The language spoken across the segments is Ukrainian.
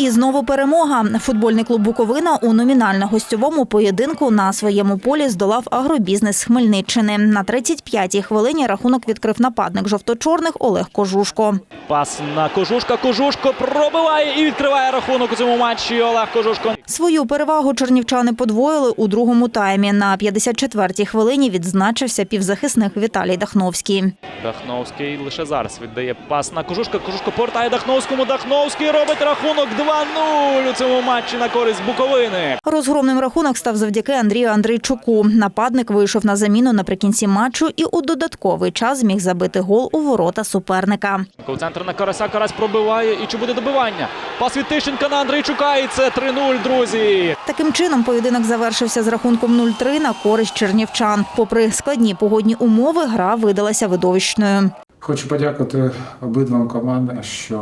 І знову перемога. Футбольний клуб Буковина у номінально-гостьовому поєдинку на своєму полі здолав агробізнес Хмельниччини. На 35-й хвилині рахунок відкрив нападник жовто-чорних Олег Кожушко. Пас на Кожушка. Кожушко пробиває і відкриває рахунок у цьому матчі. Олег Кожушко. Свою перевагу чернівчани подвоїли у другому таймі. На 54-й хвилині відзначився півзахисник Віталій Дахновський. Дахновський лише зараз віддає пас на Кожушка. Кожушко повертає Дахновському. Дахновський робить рахунок 2-0 у цьому матчі на користь Буковини. Розгромним рахунок став завдяки Андрію Андрійчуку. Нападник вийшов на заміну наприкінці матчу і у додатковий час зміг забити гол у ворота суперника. У центр на Карася. Карась пробиває. І чи буде добивання? Пас від Тищенка на Андрійчука. І це 3-0, друзі. Таким чином поєдинок завершився з рахунком 0-3 на користь чернівчан. Попри складні погодні умови, гра видалася видовищною. Хочу подякувати обидвом командам, що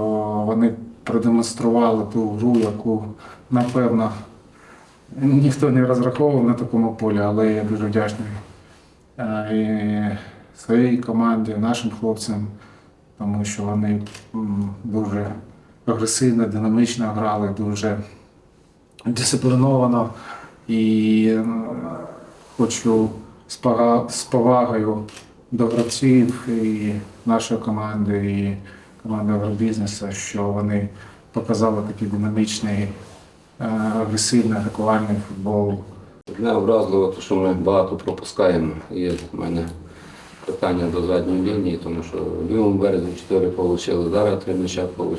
вони продемонстрували ту гру, яку напевно ніхто не розраховував на такому полі, але я дуже вдячний е, і своїй команді, нашим хлопцям, тому що вони дуже агресивно, динамічно грали, дуже дисципліновано. І хочу з повагою до гравців і нашої команди, і команди агробізнесу, що вони показали такий динамічний, е, агресивний, атакувальний футбол. Не образливо, тому що ми багато пропускаємо. Є в мене питання до задньої лінії, тому що в лівому березі 4 отримали, зараз 3 м'яча отримали.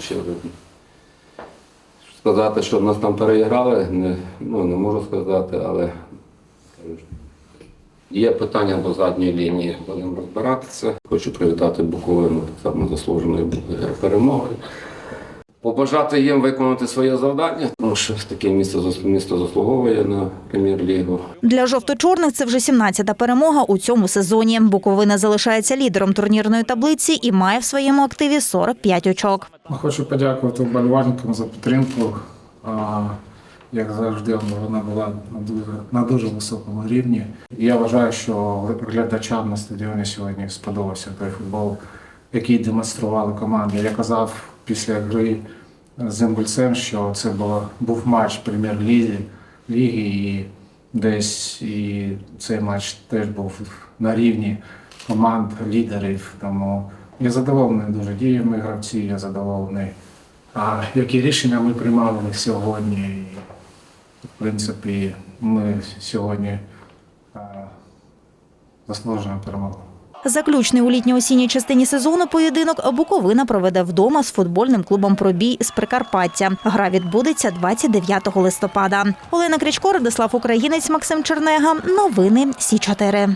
Сказати, що нас там переіграли, не, ну, не можу сказати, але є питання до задньої лінії, будемо розбиратися. Хочу привітати Буковину так само заслуженою перемогою. Побажати їм виконати своє завдання, тому що таке місто, місто заслуговує на прем'єр-лігу. Для жовто-чорних це вже 17-та перемога у цьому сезоні. Буковина залишається лідером турнірної таблиці і має в своєму активі 45 очок. Хочу подякувати вболівальникам за підтримку. Як завжди, вона була на дуже, на дуже високому рівні. І я вважаю, що глядачам на стадіоні сьогодні сподобався той футбол, який демонстрували команди. Я казав після гри з Імбульцем, що це було, був матч прем'єр-ліги ліги, і десь і цей матч теж був на рівні команд, лідерів. Тому я задоволений дуже діями гравців, я задоволений, а, які рішення ми приймали сьогодні. Принципі, ми сьогодні а, заслужуємо перемогу. Заключний у літньо-осінній частині сезону поєдинок Буковина проведе вдома з футбольним клубом Пробій з Прикарпаття. Гра відбудеться 29 листопада. Олена Крічко, Радислав Українець, Максим Чернега. Новини Сі 4